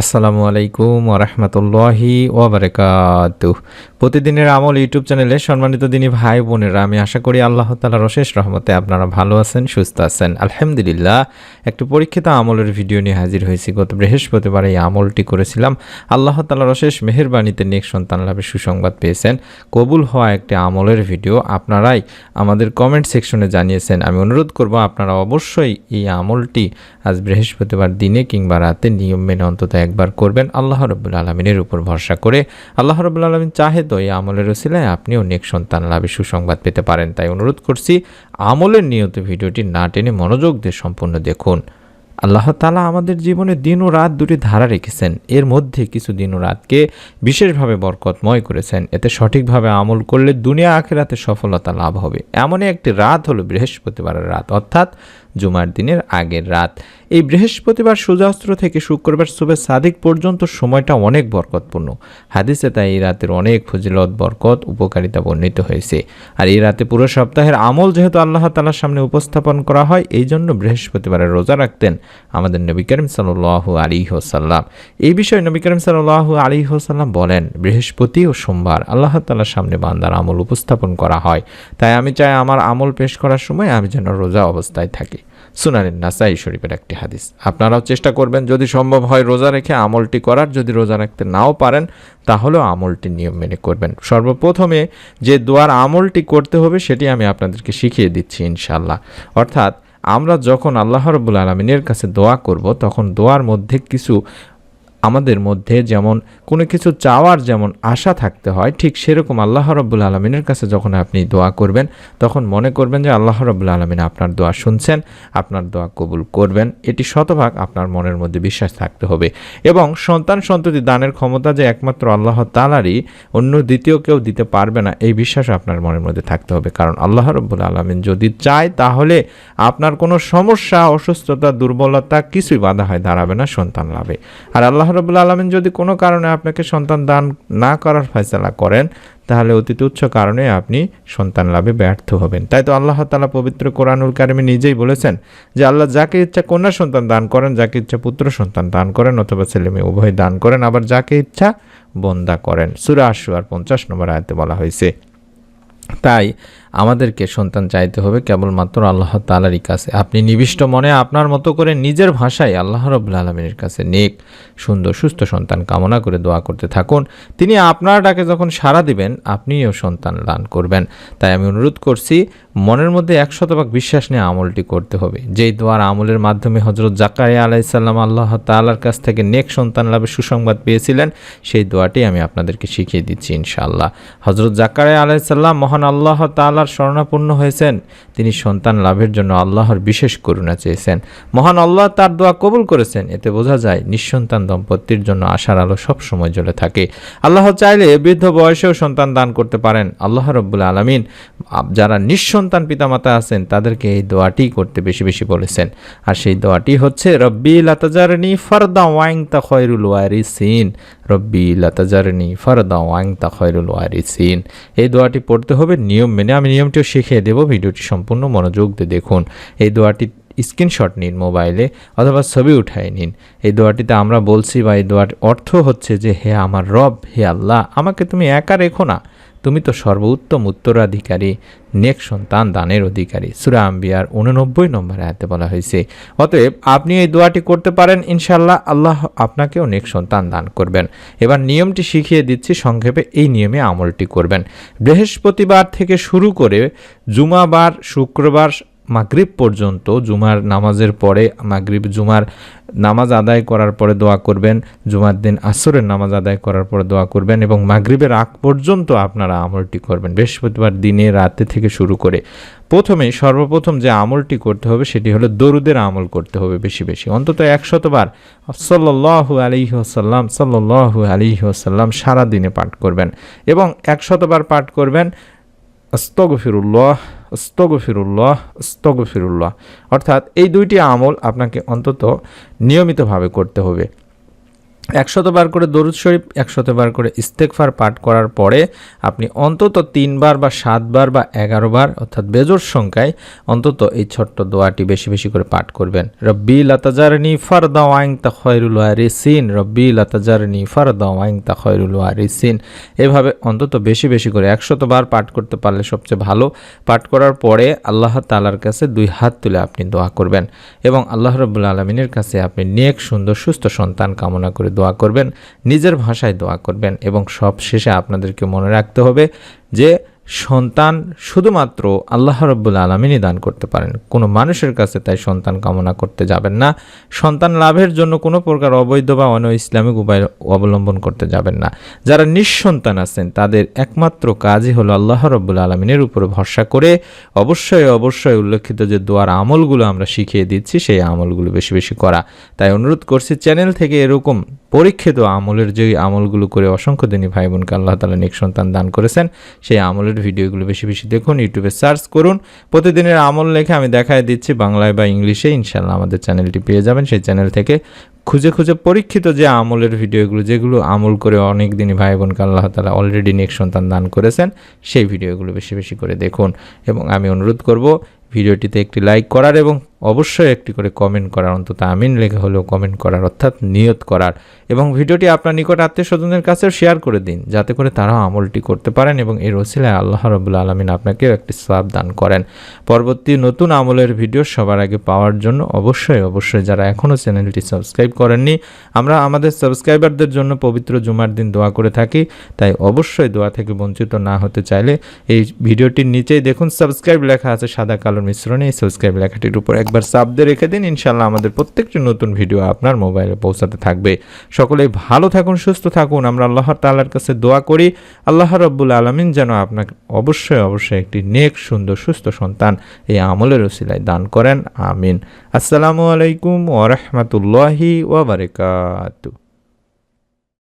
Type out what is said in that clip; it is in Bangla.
আসসালামু আলাইকুম ওরহমতুল্লাহি ওবরাকাতু প্রতিদিনের আমল ইউটিউব চ্যানেলে সম্মানিত দিনী ভাই বোনেরা, আমি আশা করি আল্লাহ তালার অশেষ রহমতে আপনারা ভালো আছেন, সুস্থ আছেন। আলহামদুলিল্লাহ, একটি পরীক্ষিত আমলের ভিডিও নিয়ে হাজির হয়েছি। গত বৃহস্পতিবার এই আমলটি করেছিলাম। আল্লাহ তালার অশেষ মেহেরবাণীতে নেক সন্তান লাভের সুসংবাদ পেয়েছেন। কবুল হওয়া একটি আমলের ভিডিও আপনারাই আমাদের কমেন্ট সেকশনে জানিয়েছেন। আমি অনুরোধ করব, আপনারা অবশ্যই এই আমলটি আজ বৃহস্পতিবার দিনে কিংবা রাতে নিয়ম মেনে অন্তত একবার করবেন আল্লাহ রবুল আলমিনের উপর ভরসা করে। আল্লাহ রবুল আলমিন চাহে তো এই আমলের ওসিলায় আপনিও নেক সন্তান লাভের সুসংবাদ পেতে পারেন। তাই অনুরোধ করছি, আমলের নিয়ত ভিডিওটি না টেনে মনোযোগ দিয়ে সম্পূর্ণ দেখুন। আল্লাহ তালা আমাদের জীবনে দিন ও রাত দুটি ধারা রেখেছেন। এর মধ্যে কিছু দিন ও রাতকে বিশেষভাবে বরকতময় করেছেন। এতে সঠিকভাবে আমল করলে দুনিয়া আখেরাতে সফলতা লাভ হবে। এমনই একটি রাত হলো বৃহস্পতিবারের রাত, অর্থাৎ জুমার দিনের আগের রাত। এই বৃহস্পতিবার সূর্যাস্ত্র থেকে শুক্রবার শুভে সাদিক পর্যন্ত সময়টা অনেক বরকতপূর্ণ। হাদিসে তাই এই রাতের অনেক ফজিলত, বরকত, উপকারিতা বর্ণিত হয়েছে। আর এই রাতে পুরো সপ্তাহের আমল যেহেতু আল্লাহ তালার সামনে উপস্থাপন করা হয়, এই জন্য বৃহস্পতিবারের রোজা রাখতেন আমাদের নবী করিম সাল্লাহ আলী হোসাল্লাম এই বিষয়ে নবী করিম সাল্লাহ আলী হোসাল্লাম বলেন, বৃহস্পতি ও সোমবার আল্লাহ তালার সামনে বান্দার আমল উপস্থাপন করা হয়। তাই আমি চাই আমার আমল পেশ করার সময় আমি যেন রোজা অবস্থায় থাকি। সুনানের নাসাই শরীফের একটি হাদিস। আপনারাও চেষ্টা করবেন, যদি সম্ভব হয় রোজা রেখে আমলটি করার, যদি রোজা রাখতে নাও পারেন, তাহলেও আমলটি নিয়ম মেনে করবেন। সর্বপ্রথমে যে দোয়ার আমলটি করতে হবে, সেটি আমি আপনাদেরকে শিখিয়ে দিচ্ছি ইনশাল্লাহ অর্থাৎ, আমরা যখন আল্লাহ রবুল আলমিনের কাছে দোয়া করব, তখন দোয়ার মধ্যে কিছু আমাদের মধ্যে যেমন কোনো কিছু চাওয়ার যেমন আশা থাকতে হয়, ঠিক সেরকম আল্লাহ রব্বুল আলমিনের কাছে যখন আপনি দোয়া করবেন, তখন মনে করবেন যে আল্লাহ রব্বুল আলমিন আপনার দোয়া শুনছেন, আপনার দোয়া কবুল করবেন। এটি শতভাগ আপনার মনের মধ্যে বিশ্বাস থাকতে হবে। এবং সন্তান সন্ততি দানের ক্ষমতা যে একমাত্র আল্লাহ তালারই অন্য দ্বিতীয় কেউ দিতে পারবে না, এই বিশ্বাস আপনার মনের মধ্যে থাকতে হবে। কারণ আল্লাহ রব্বুল আলমিন যদি চায়, তাহলে আপনার কোনো সমস্যা, অসুস্থতা, দুর্বলতা কিছুই বাধা হয়, দাঁড়াবে না, সন্তান লাভে। আর আল্লাহ রবুল্লা আলমিন যদি কোনো কারণে আপনাকে সন্তান দান না করার ফয়সলা করেন, তাহলে অতি তুচ্ছ কারণে আপনি সন্তান লাভে ব্যর্থ হবেন। তাই তো আল্লাহ তালা পবিত্র কোরআনুল কারিমে নিজেই বলেছেন যে, আল্লাহ যাকে ইচ্ছা কন্যা সন্তান দান করেন, যাকে ইচ্ছা পুত্র সন্তান দান করেন অথবা ছেলে মেয়ে উভয় দান করেন, আবার যাকে ইচ্ছা বন্দা করেন। সুরা আশু আর পঞ্চাশ নম্বর আয়তে বলা হয়েছে। তাই আমাদেরকে সন্তান চাইতে হবে কেবলমাত্র আল্লাহ তালারই কাছে। আপনি নিবিষ্ট মনে আপনার মতো করে নিজের ভাষায় আল্লাহ রবুল্লা আলমিনের কাছে নেক, সুন্দর, সুস্থ সন্তান কামনা করে দোয়া করতে থাকুন। তিনি আপনার ডাকে যখন সাড়া দিবেন, আপনিও সন্তান দান করবেন। তাই আমি অনুরোধ করছি, মনের মধ্যে একশতভাগ বিশ্বাস নিয়ে আমলটি করতে হবে। যেই দোয়ার আমলের মাধ্যমে হজরত জাকারিয়া আলাইসাল্লাম আল্লাহ তাল্লার কাছ থেকে নেক সন্তান লাভের সুসংবাদ পেয়েছিলেন, সেই দোয়াটি আমি আপনাদেরকে শিখিয়ে দিচ্ছি ইনশাআল্লাহ। হজরত জাকারিয়া আলাইসাল্লাম মহান আল্লাহ তাল্লাহ আল্লাহর শরণাপন্ন হয়েছেন। তিনি সন্তান লাভের জন্য আল্লাহর বিশেষ করুণা চেয়েছেন। মহান আল্লাহ তার দোয়া কবুল করেছেন। এতে বোঝা যায়, নিঃসন্তান দম্পতির জন্য আশার আলো সব সময় জ্বলে থাকে। আল্লাহ চাইলে বৃদ্ধ বয়সেও সন্তান দান করতে পারেন। আল্লাহ রব্বুল আলমিন যারা নিঃসন্তান পিতামাতা আছেন, তাদেরকে এই দোয়াটি করতে বেশি বেশি বলেছেন। আর সেই দোয়াটি হচ্ছে, রব্বি লাতাজারনি ফরদা ওয়াইং তা খয়রুল ওয়ারিসিন। রব্বি লাতাজারনি ফরদা ওয়াইং তা খয়রুল ওয়ারিসিন। এই দোয়াটি পড়তে হবে নিয়ম মেনে। আমি নিয়মটিও শিখিয়ে দেব, ভিডিওটি সম্পূর্ণ মনোযোগ দিয়ে দেখুন। এই দোয়াটি স্ক্রিনশট নিন মোবাইলে অথবা ছবি উঠাই নিন। এই দোয়াটিতে আমরা বলছি বা এই দোয়ার অর্থ হচ্ছে যে, হে আমার রব, হে আল্লাহ, আমাকে তুমি একা রেখো না। তুমি তো সর্বোত্তম উত্তরাধিকারী, নেক সন্তান দানের অধিকারী। সুরা আম্বিয়ার উননব্বই নম্বর আয়াতে বলা হয়েছে, অতএব আপনি এই দোয়াটি করতে পারেন ইনশাল্লাহ আল্লাহ আপনাকেও নেক সন্তান দান করবেন। এবার নিয়মটি শিখিয়ে দিচ্ছি, সংক্ষেপে এই নিয়মে আমলটি করবেন। বৃহস্পতিবার থেকে শুরু করে জুমাবার, শুক্রবার, মাগরিব পর্যন্ত, জুমার নামাজের পরে মাগরিব, জুমার নামাজ আদায় করার পরে দোয়া করবেন, জুমার দিন আসরের নামাজ আদায় করার পরে দোয়া করবেন এবং মাগরিবের আগ পর্যন্ত আপনারা আমলটি করবেন। বৃহস্পতিবার দিনে রাতে থেকে শুরু করে প্রথমে সর্বপ্রথম যে আমলটি করতে হবে সেটি হলো দরুদের আমল করতে হবে বেশি বেশি। অন্তত একশতবার সাল্লু আলী আসাল্লাম সাল্লু আলী আসাল্লাম সারাদিনে পাঠ করবেন এবং একশতবার পাঠ করবেন। আস্তগফিরুল্লাহ আস্তগফিরুল্লাহ আস্তগফিরুল্লাহ। অর্থাৎ এই দুইটি আমল আপনাকে অন্তত নিয়মিতভাবে করতে হবে। একশতবার করে দরুদ শরীফ একশতবার করে ইস্তেকফার পাঠ করার পরে আপনি অন্তত তিনবার বা সাতবার বা এগারোবার অর্থাৎ বেজোর সংখ্যায়, অন্তত এই ছোট্ট দোয়াটি বেশি বেশি করে পাঠ করবেন। রব্বি লাতাজারনি ফারদা ওয়াইং তা খয়রুল ওয়ারিসিন, রব্বি লাতাজারনি ফারদা ওয়াইং তা খয়রুল ওয়ারিসিন। এভাবে অন্তত বেশি বেশি করে একশত বার পাঠ করতে পারলে সবচেয়ে ভালো। পাঠ করার পরে আল্লাহ তালার কাছে দুই হাত তুলে আপনি দোয়া করবেন এবং আল্লাহ রব্বুল আলমিনের কাছে আপনি নেক, সুন্দর, সুস্থ সন্তান কামনা করে দোয়া করবেন, নিজের ভাষায় দোয়া করবেন এবং সব শেষে আপনাদেরকে মনে রাখতে হবে যে সন্তান শুধুমাত্র আল্লাহ রব্বুল আলমিনই দান করতে পারেন। কোনো মানুষের কাছে তাই সন্তান কামনা করতে যাবেন না। সন্তান লাভের জন্য কোনো প্রকার অবৈধ বা অন ইসলামিক উপায় অবলম্বন করতে যাবেন না। যারা নিঃসন্তান আছেন, তাদের একমাত্র কাজই হলো আল্লাহ রব্বুল আলমিনের উপরে ভরসা করে অবশ্যই অবশ্যই উল্লেখিত যে দোয়ার আমলগুলো আমরা শিখিয়ে দিচ্ছি, সেই আমলগুলো বেশি বেশি করা। তাই অনুরোধ করছি, চ্যানেল থেকে এরকম পরীক্ষিত আমলের যে আমলগুলো করে অসংখ্য দিনই ভাই বোনকে আল্লাহ তালা নেক সন্তান দান করেছেন, সেই আমলের ভিডিওগুলো বেশি বেশি দেখুন, ইউটিউবে সার্চ করুন। প্রতিদিনের আমল লেখে আমি দেখায় দিচ্ছি, বাংলায় বা ইংলিশে ইনশাল্লাহ আমাদের চ্যানেলটি পেয়ে যাবেন। সেই চ্যানেল থেকে খুঁজে খুঁজে পরীক্ষিত যে আমলের ভিডিওগুলো, যেগুলো আমল করে অনেক দিনই ভাই বোনকে আল্লাহ তালা অলরেডি নেক সন্তান দান করেছেন, সেই ভিডিওগুলো বেশি বেশি করে দেখুন। এবং আমি অনুরোধ করব, ভিডিওটিতে একটি লাইক করার এবং অবশ্যই একটি করে কমেন্ট করার, অন্তত আমিন লেখে হলেও কমেন্ট করার, অর্থাৎ নিয়ত করার। এবং ভিডিওটি আপনার নিকট আত্মীয় স্বজনের কাছেও শেয়ার করে দিন, যাতে করে তারাও আমলটি করতে পারেন এবং এর ওসিলায় আল্লাহ রবুল্লা আলমিন আপনাকেও একটি সাব দান করেন। পরবর্তী নতুন আমলের ভিডিও সবার আগে পাওয়ার জন্য অবশ্যই অবশ্যই যারা এখনও চ্যানেলটি সাবস্ক্রাইব করেননি, আমরা আমাদের সাবস্ক্রাইবারদের জন্য পবিত্র জুমার দিন দোয়া করে থাকি। তাই অবশ্যই দোয়া থেকে বঞ্চিত না হতে চাইলে এই ভিডিওটির নিচেই দেখুন সাবস্ক্রাইব লেখা আছে সাদা কালোর মিশ্রণে, এই সাবস্ক্রাইব লেখাটির উপর একবার সাব দিয়ে রেখে দিন ইনশাল্লাহ আমাদের প্রত্যেকটি নতুন ভিডিও আপনার মোবাইলে পৌঁছাতে থাকবে। সকলেই ভালো থাকুন, সুস্থ থাকুন। আমরা আল্লাহ তাল্লার কাছে দোয়া করি, আল্লাহ রব্বুল আলমিন যেন আপনাকে অবশ্যই অবশ্যই একটি নেক, সুন্দর, সুস্থ সন্তান এই আমলের ওসিলায় দান করেন। আমিন। আসসালামু আলাইকুম ওরহমতুল্লাহি ওবরকাতু